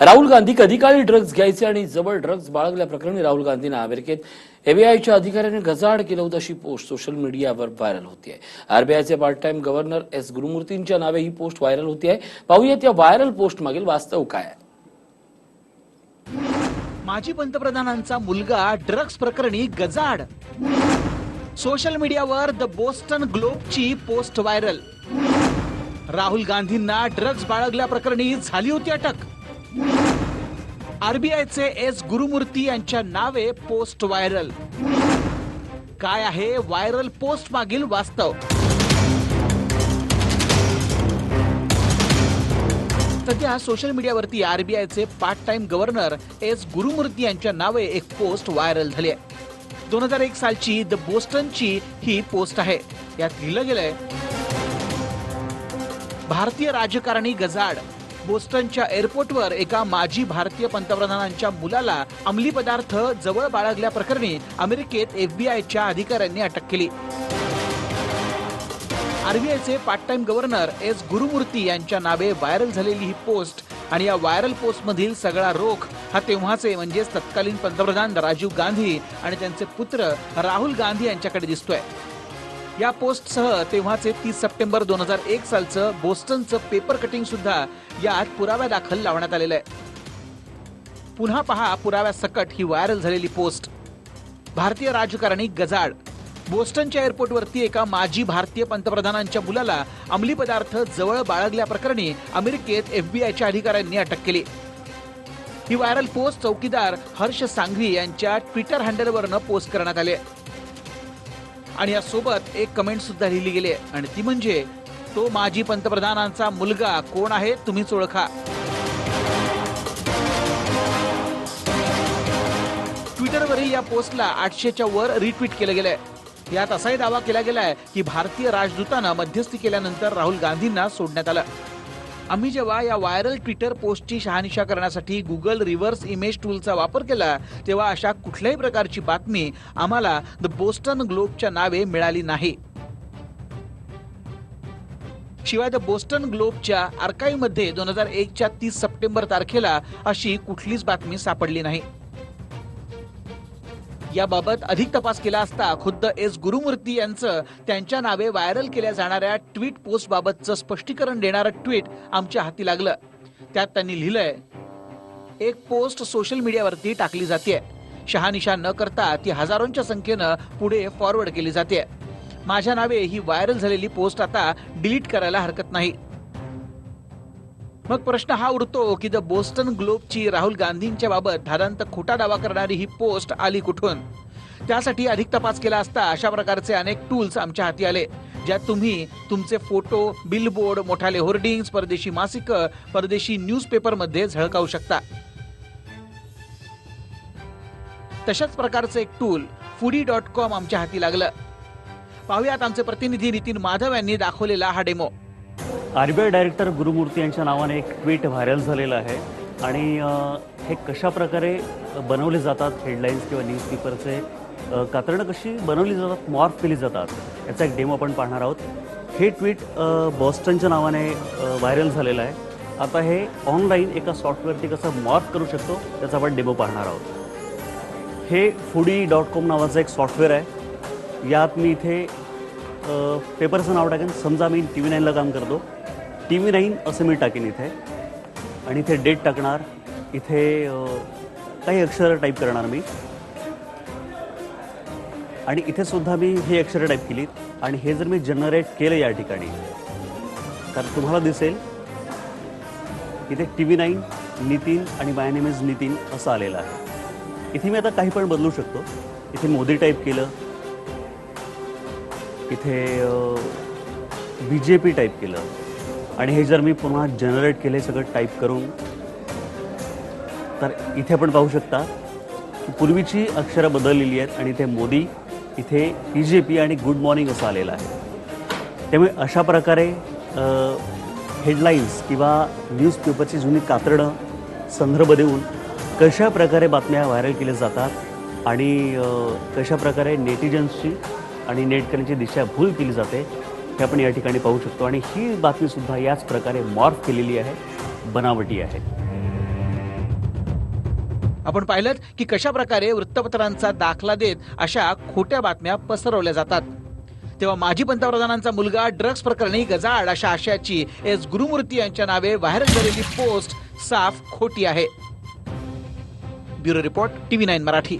राहुल गांधी कधी काळी ड्रग्ज घ्यायचे आणि जवळ ड्रग्ज बाळगल्याप्रकरणी राहुल गांधींना अमेरिकेत एबीआयच्या अधिकाऱ्याने गजाड केलं होतं अशी पोस्ट सोशल मीडियावर व्हायरल होतीये आरबीआयचे पार्ट टाइम गव्हर्नर एस गुरुमूर्तींच्या नावे ही पोस्ट व्हायरल होती आहे. पाहूयात या व्हायरल पोस्ट मागील वास्तव काय आहे. माजी पंतप्रधानांचा मुलगा ड्रग्ज प्रकरणी गजाड सोशल मीडियावर द बोस्टन ग्लोबची पोस्ट व्हायरल राहुल गांधींना ड्रग्ज बाळगल्याप्रकरणी झाली होती अटक. आरबीआयचे एस गुरुमूर्ती यांच्या नावे पोस्ट व्हायरल. काय आहे व्हायरल पोस्ट मागील वास्तव? सध्या सोशल मीडियावरती आरबीआयचे part time governor S Gurumurthy यांच्या नावे एक पोस्ट व्हायरल झाली आहे. दोन हजार एक सालची द बोस्टनची ही पोस्ट आहे. यात लिहिलं गेलंय भारतीय राजकारणी गजाड बोस्टनच्या एअरपोर्टवर एका माजी भारतीय पंतप्रधानांच्या मुलाला अंमली पदार्थ जवळ बाळगल्याप्रकरणी अमेरिकेत एफबीआयच्या अधिकाऱ्यांनी अटक केली. आरबीआयचे part time governor S Gurumurthy यांच्या नावे व्हायरल झालेली ही पोस्ट आणि या व्हायरल पोस्ट मधील सगळा रोख हा तेव्हाचे म्हणजेच तत्कालीन पंतप्रधान राजीव गांधी आणि त्यांचे पुत्र राहुल गांधी यांच्याकडे दिसतोय. या पोस्टसह तेव्हाचे तीस सप्टेंबर दोन हजार एक सालचं बोस्टनचं पेपर कटिंग सुद्धा यात पुराव्यादाखल लावण्यात आलेलं आहे. पुन्हा पहा पुराव्या सकट ही व्हायरल झालेली पोस्ट. भारतीय राजकारणी गजाड बोस्टनच्या एअरपोर्टवरती एका माजी भारतीय पंतप्रधानांच्या मुलाला अंमली पदार्थ जवळ बाळगल्याप्रकरणी अमेरिकेत एफबीआयच्या अधिकाऱ्यांनी अटक केली. ही व्हायरल पोस्ट चौकीदार हर्ष सांघवी यांच्या ट्विटर हँडलवरनं पोस्ट करण्यात आली आहे. आणि यासोबत एक कमेंट सुद्धा लिहिली गेली आहे. आणि ती म्हणजे तो माजी पंतप्रधानांचा मुलगा कोण आहे तुम्हीच ओळखा. ट्विटरवरील या पोस्टला आठशेच्या वर रिट्विट केलं गेलंय. यात असाही दावा केला गेलाय की भारतीय राजदूतानं मध्यस्थी केल्यानंतर राहुल गांधींना सोडण्यात आलं. आम्ही जेव्हा या व्हायरल ट्विटर पोस्टची शहानिशा करण्यासाठी गुगल रिव्हर्स इमेज टूलचा वापर केला तेव्हा अशा कुठल्याही प्रकारची बातमी आम्हाला द बोस्टन ग्लोबच्या नावे मिळाली नाही. शिवाय द बोस्टन ग्लोबच्या आर्काईव्हमध्ये दोन हजार एकच्या तीस सप्टेंबर तारखेला अशी कुठलीच बातमी सापडली नाही. याबाबत अधिक तपास केला असता खुद्द एस. गुरुमूर्ती यांचं त्यांच्या नावे व्हायरल केल्या जाणाऱ्या ट्विट पोस्ट बाबतचं स्पष्टीकरण देणारं ट्विट आमच्या हाती लागलं. त्यात त्यांनी लिहिलंय एक पोस्ट सोशल मीडियावरती टाकली जाते शहानिशा न करता ती हजारोंच्या संख्येनं पुढे फॉरवर्ड केली जाते माझ्या नावे ही व्हायरल झालेली पोस्ट आता डिलीट करायला हरकत नाही. मग प्रश्न हा उरतो की द बोस्टन ग्लोबची राहुल गांधींच्या बाबत धादांत खोटा दावा करणारी ही पोस्ट आली कुठून? त्यासाठी अधिक तपास केला असता अशा प्रकारचे अनेक टूल्स आमच्या हाती आले ज्यात तुम्ही तुमचे फोटो बिलबोर्ड मोठाले होर्डिंग्स परदेशी मासिक परदेशी न्यूजपेपरमध्ये झळकावू शकता. तशाच प्रकारचं एक टूल फुडी डॉट कॉम आमच्या हाती लागलं. पाहुयात आमचे प्रतिनिधी नितीन माधव यांनी दाखवलेला हा डेमो. आरबीआय डायरेक्टर गुरुमूर्ती यांच्या नावाने एक ट्विट व्हायरल झालेलं आहे. आणि हे कशा प्रकारे बनवले जातात हेडलाईन्स किंवा न्यूजपेपरचे कातरणं कशी बनवली जातात मॉर्फ केली जातात याचा एक डेमो आपण पाहणार आहोत. हे ट्विट बॉस्टनच्या नावाने व्हायरल झालेलं आहे. आता हे ऑनलाईन एका सॉफ्टवेअरती कसं मॉर्फ करू शकतो त्याचा आपण डेमो पाहणार आहोत. हे फुडी डॉट कॉम नावाचं एक सॉफ्टवेअर आहे. यात मी इथे पेपरचं नाव टाकेन. समजा मी टी व्ही नाईनला काम करतो. टी व्ही नाईन असं मी टाकेन इथे. आणि इथे डेट टाकणार. इथे काही अक्षरं टाईप करणार मी. आणि इथे सुद्धा मी हे अक्षरं टाईप केली आणि हे जर मी जनरेट केलं या ठिकाणी तर तुम्हाला दिसेल इथे टी व्ही नाईन नितीन आणि माय नेम इज नितीन असं आलेलं आहे. इथे मी आता काही पण बदलू शकतो. इथे मोदी टाईप केलं. इथे बी जे पी टाईप केलं. आणि हे जर मी पुन्हा जनरेट केले सगळं टाईप करून तर इथे आपण पाहू शकता की पूर्वीची अक्षरं बदललेली आहेत आणि इथे मोदी इथे बी जे पी आणि गुड मॉर्निंग असं आलेलं आहे. त्यामुळे अशा प्रकारे हेडलाईन्स किंवा न्यूजपेपरची जुनी कातरणं संदर्भ देऊन कशा प्रकारे बातम्या व्हायरल केल्या जातात आणि कशा प्रकारे नेटिजन्सची आणि नेटकऱ्यांची दिशाभूल केली जाते हे आपण या ठिकाणी पाहू शकतो. आणि ही बातमीसुद्धा याच प्रकारे मॉर्फ केलेली आहे बनावटी आहे. आपण पाहिलं की कशा प्रकारे वृत्तपत्रांचा दाखला देत अशा खोट्या बातम्या पसरवल्या जातात. तेव्हा माजी पंतप्रधानांचा मुलगा ड्रग्ज प्रकरणी गजाआड अशा आशयाची एस. गुरुमूर्ती यांच्या नावे व्हायरल झालेली पोस्ट साफ खोटी आहे. Bureau report TV nine Marathi.